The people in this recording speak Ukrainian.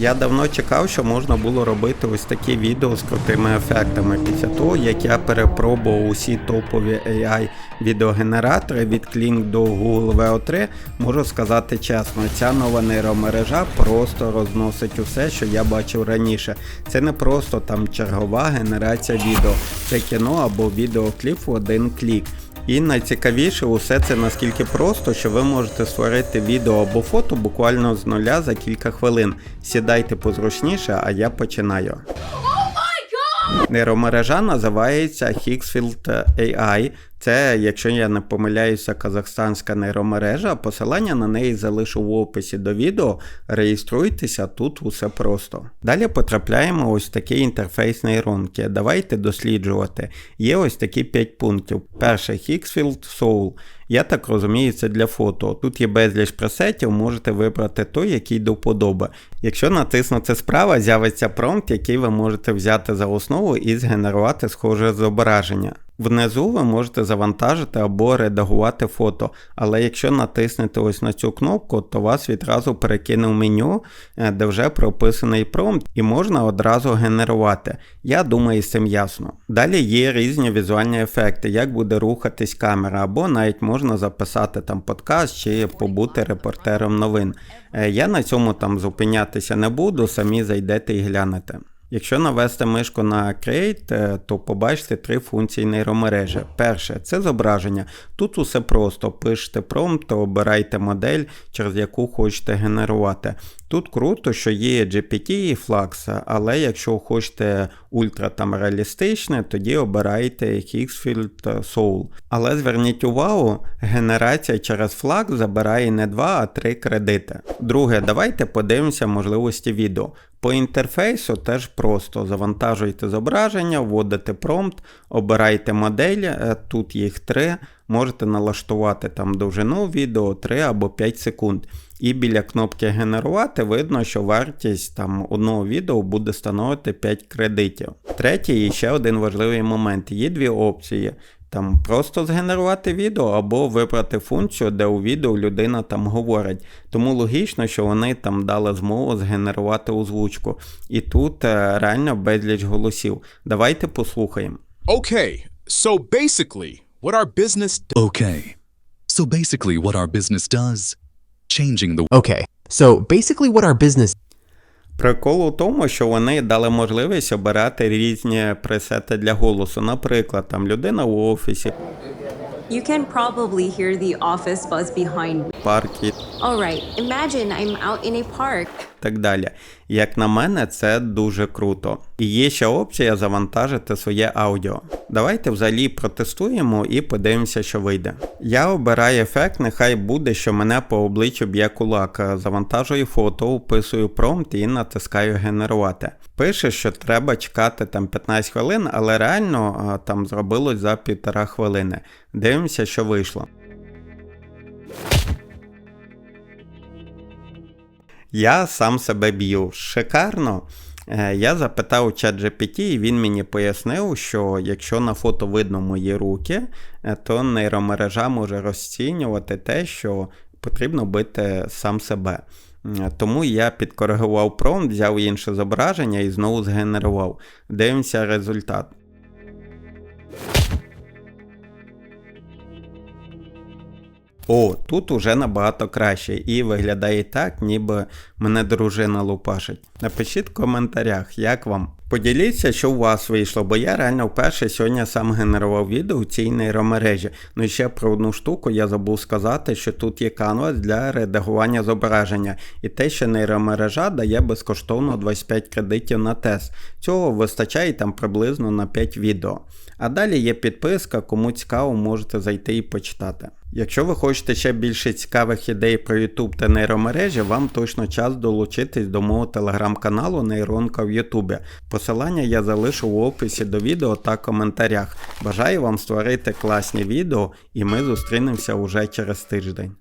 Я давно чекав, що можна було робити ось такі відео з крутими ефектами. Після того, як я перепробував усі топові AI відеогенератори від Kling до Google VO3, можу сказати чесно, ця нова нейромережа просто розносить усе, що я бачив раніше. Це не просто там чергова генерація відео, це кіно або відеокліп в один клік. І найцікавіше усе це наскільки просто, що ви можете створити відео або фото буквально з нуля за кілька хвилин. Сідайте позручніше, а я починаю. Нейромережа називається Hicksfield AI. Це, якщо я не помиляюся, казахстанська нейромережа. Посилання на неї залишу в описі до відео. Реєструйтеся, тут усе просто. Далі потрапляємо ось такий інтерфейс нейронки. Давайте досліджувати. Є ось такі 5 пунктів. Перше Higgsfield Soul. Я так розумію, це для фото. Тут є безліч пресетів, можете вибрати той, який до вподоби. Якщо натиснути справа, з'явиться промпт, який ви можете взяти за основу і згенерувати схоже зображення. Внизу ви можете завантажити або редагувати фото, але якщо натиснете ось на цю кнопку, то вас відразу перекине в меню, е, де вже прописаний промпт, і можна одразу генерувати. Я думаю, з цим ясно. Далі є різні візуальні ефекти, як буде рухатись камера, або навіть можна записати там подкаст чи побути репортером новин. Е, Я на цьому там зупинятися не буду, самі зайдете і глянете. Якщо навести мишку на Create, е, то побачите три функції нейромережі. Перше це зображення. Тут усе просто. Пишете промпт, обирайте модель, через яку хочете генерувати. Тут круто, що є GPT і Flux, але якщо хочете ультра там реалістичне, тоді обирайте Higgsfield Soul. Але зверніть увагу, генерація через Flux забирає не 2, а 3 кредити. Друге, давайте подивимося можливості відео. По інтерфейсу теж просто завантажуйте зображення, вводите промпт, обирайте модель, е, тут їх три, можете налаштувати там довжину відео 3 або 5 секунд. І біля кнопки генерувати видно, що вартість там одного відео буде становити 5 кредитів. Третій і ще один важливий момент. Є дві опції. Там просто згенерувати відео або вибрати функцію, де у відео людина там говорить. Тому логічно, що вони там дали змогу згенерувати озвучку. І тут е, реально безліч голосів. Давайте послухаємо. Okay, so basically, what our business Okay. So basically, what our business does changing the Okay, so basically, what our business Прикол у тому, що вони дали можливість обирати різні пресети для голосу. Наприклад, там людина в офісі, You can probably hear the office buzz behind me. парки Alright, imagine I'm out in a park. Так далі. Як на мене, це дуже круто. І є ще опція завантажити своє аудіо. Давайте взагалі протестуємо і подивимося, що вийде. Я обираю ефект, нехай буде, що мене по обличчю б'є кулак. Завантажую фото, вписую промпт і натискаю генерувати. Пише, що треба чекати там 15 хвилин, але реально там зробилось за півтора хвилини. Дивимося, що вийшло. Я сам себе б'ю. Шикарно. Е, Я запитав у ChatGPT, і він мені пояснив, що якщо на фото видно мої руки, е, то нейромережа може розцінювати те, що потрібно бити сам себе. Тому я підкоригував промпт, взяв інше зображення і знову згенерував. Дивимося результат. О, тут уже набагато краще і виглядає так, ніби мене дружина лупашить. Напишіть в коментарях, як вам. Поділіться, що у вас вийшло, бо я реально вперше сьогодні сам генерував відео в цій нейромережі. Ну і ще про одну штуку я забув сказати, що тут є канвас для редагування зображення, і те, що нейромережа дає безкоштовно 25 кредитів на тест. Цього вистачає там приблизно на 5 відео. А далі є підписка, кому цікаво, можете зайти і почитати. Якщо ви хочете ще більше цікавих ідей про YouTube та нейромережі, вам точно час долучитись до мого телеграм-каналу Нейронка в Ютубі. Посилання я залишу в описі до відео та коментарях. Бажаю вам створити класні відео і ми зустрінемося уже через тиждень.